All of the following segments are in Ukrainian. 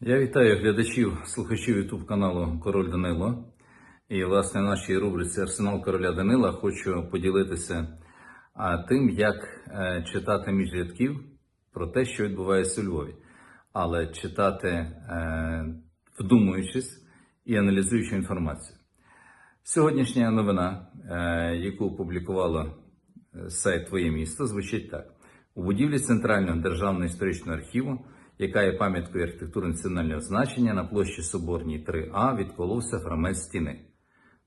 Я вітаю глядачів, слухачів YouTube каналу Король Данило. І, власне, в нашій рубриці Арсенал Короля Данила хочу поділитися тим, як е, читати між рядків про те, що відбувається у Львові. Але читати, е, вдумуючись і аналізуючи інформацію. Сьогоднішня новина, е, яку опублікувало е, сайт Твоє місто, звучить так: у будівлі Центрального державного історичного архіву, яка є пам'яткою архітектури національного значення на площі Соборній 3А, відколовся фрагмент стіни.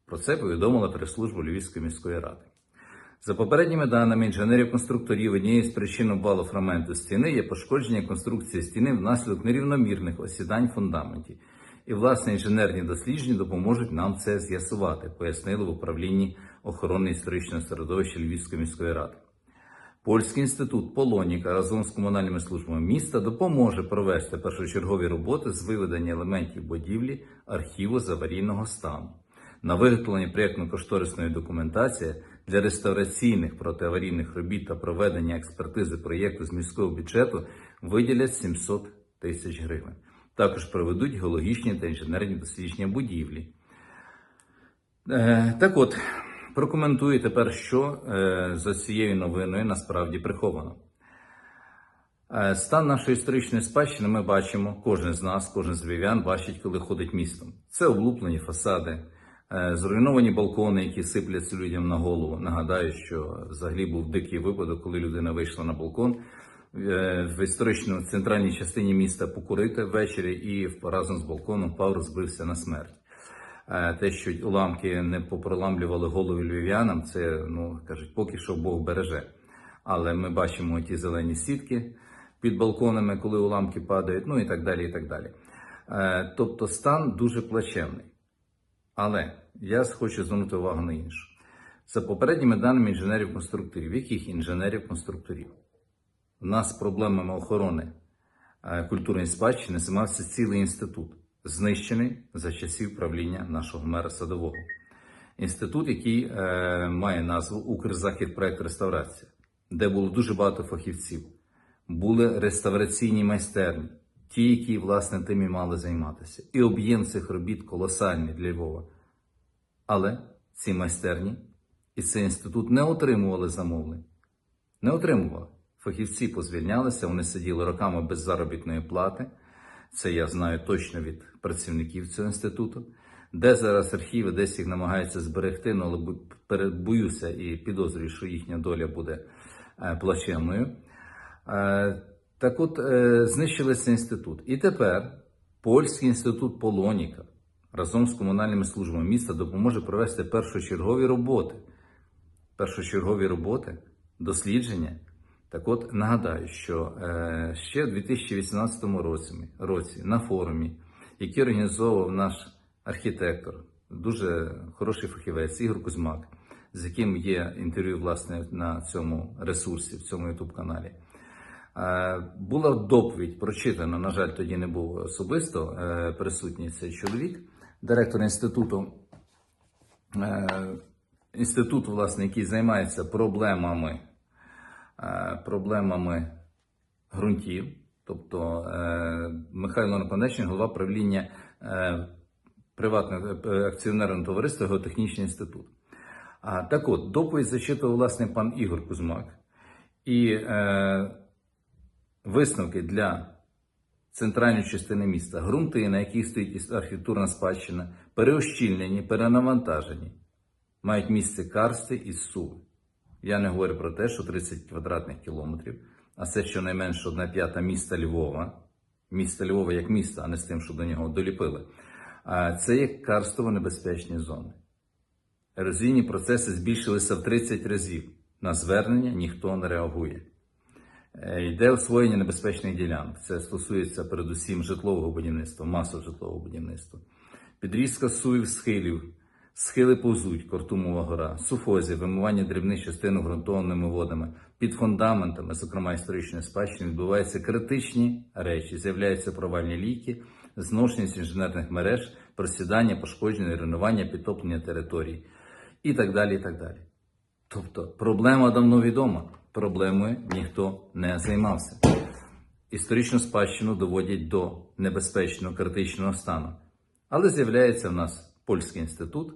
Про це повідомила прес-служба Львівської міської ради. За попередніми даними інженерів-конструкторів, однією з причин обвалу фрагменту стіни є пошкодження конструкції стіни внаслідок нерівномірних осідань фундаментів. І, власне, інженерні дослідження допоможуть нам це з'ясувати, пояснили в управлінні охорони історичного середовища Львівської міської ради. Польський інститут Полоніка разом з комунальними службами міста допоможе провести першочергові роботи з виведення елементів будівлі архіву з аварійного стану. На виготовлення проєктно-кошторисної документації для реставраційних протиаварійних робіт та проведення експертизи проєкту з міського бюджету виділять 700 тисяч гривень. Також проведуть геологічні та інженерні дослідження будівлі. Е, так от, прокоментую тепер, що е, за цією новиною насправді приховано. Е, Стан нашої історичної спадщини ми бачимо, кожен з нас, кожен з львів'ян бачить, коли ходить містом. Це облуплені фасади, е, зруйновані балкони, які сипляться людям на голову. Нагадаю, що взагалі був дикий випадок, коли людина вийшла на балкон в історичному центральній частині міста покурити ввечері і разом з балконом впав, розбився на смерть. Е, Те, що уламки не попроламлювали голови львів'янам, це ну кажуть, поки що Бог береже. Але ми бачимо ті зелені сітки під балконами, коли уламки падають, ну і так далі. і так далі. Е, Тобто стан дуже плачевний. Але я хочу звернути увагу на інше. За попередніми даними інженерів-конструкторів, яких інженерів-конструкторів? У нас проблемами охорони е, культурної спадщини займався цілий інститут, знищений за часів правління нашого мера Садового. Інститут, який е, має назву Укрзахід проект реставрація, де було дуже багато фахівців. Були реставраційні майстерні, ті, які, власне, тим і мали займатися. І об'єм цих робіт колосальний для Львова. Але ці майстерні і цей інститут не отримували замовлень. Не отримували. Фахівці позвільнялися, вони сиділи роками без заробітної плати. Це я знаю точно від працівників цього інституту. Де зараз архіви, десь їх намагаються зберегти, ну, але боюся і підозрюю, що їхня доля буде е, плачевною. Е, Так от, е, знищили цей інститут. І тепер Польський інститут Полоніка разом з комунальними службами міста допоможе провести першочергові роботи. Першочергові роботи, дослідження. Так от нагадаю, що е, ще в 2018 році, на форумі, який організовував наш архітектор, дуже хороший фахівець Ігор Кузьмак, з яким є інтерв'ю власне на цьому ресурсі, в цьому youtube каналі. Е, Була доповідь прочитана, на жаль, тоді не був особисто е, присутній цей чоловік, директор інституту, інституту, власне, який займається проблемами, проблемами ґрунтів. Тобто е, Михайло Напонечний, голова правління е, приватного е, акціонерного товариства Геотехнічний інститут. Так от, доповідь зачитував власне пан Ігор Кузьмак. І е, висновки для центральної частини міста, ґрунти, на яких стоїть архітектурна спадщина, переощільнені, перенавантажені, мають місце карсти і суви. Я не говорю про те, що 30 квадратних кілометрів, а це щонайменше одна п'ята міста Львова, міста Львова як міста, а не з тим, що до нього доліпили. Це є карстово небезпечні зони. Ерозійні процеси збільшилися в 30 разів. На звернення ніхто не реагує. Е, Йде освоєння небезпечних ділянок. Це стосується передусім житлового будівництва, масового житлового будівництва. Підрізка суїв схилів, схили повзуть, Кортумова гора, суфозія, вимивання дрібних частин ґрунтовними водами. Під фундаментами, зокрема історичної спадщини, відбуваються критичні речі. З'являються провальні ліки, зношеність інженерних мереж, просідання, пошкодження, руйнування, підтоплення територій і так далі. і так далі. Тобто проблема давно відома, проблемою ніхто не займався. історичну спадщину доводять до небезпечного критичного стану. Але з'являється в нас польський інститут,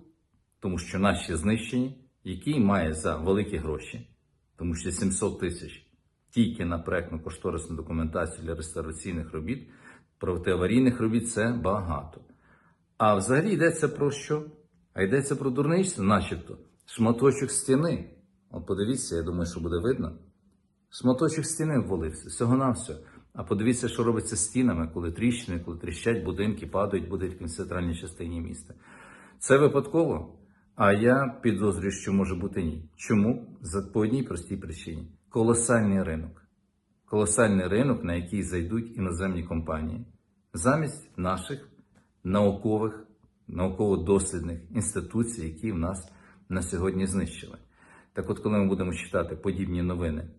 тому що наші знищені, який має за великі гроші, тому що 700 тисяч тільки на проектну кошторисну документацію для реставраційних робіт, протиаварійних робіт це багато. А взагалі йдеться про що? А йдеться про дурництво, начебто, шматочок стіни. От подивіться, я думаю, що буде видно. Шматочок стіни ввалився, всього на все. А подивіться, що робиться з стінами, коли тріщини, коли тріщать будинки, падають будинки в центральній частині міста. Це випадково. А я підозрюю, що може бути ні. Чому? За по одній простій причині: колосальний ринок. Колосальний ринок, на який зайдуть іноземні компанії, замість наших наукових, науково-дослідних інституцій, які в нас на сьогодні знищили. Так от, коли ми будемо читати подібні новини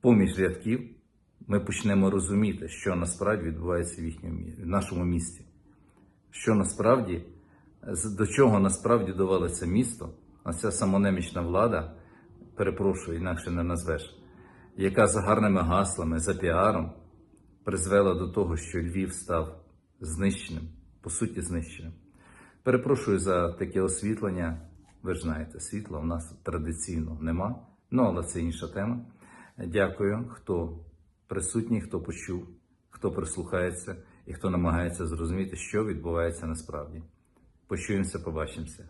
поміж рядків, ми почнемо розуміти, що насправді відбувається в їхньому в нашому місті. Що насправді, до чого насправді довело це місто, а ця самонемічна влада, перепрошую, інакше не назвеш, яка за гарними гаслами, за піаром призвела до того, що Львів став знищеним, по суті, знищеним. Перепрошую за таке освітлення. Ви ж знаєте, світла у нас традиційно нема. Ну, але це інша тема. Дякую, хто присутній, хто почув, хто прислухається і хто намагається зрозуміти, що відбувається насправді. Почуємося, побачимося.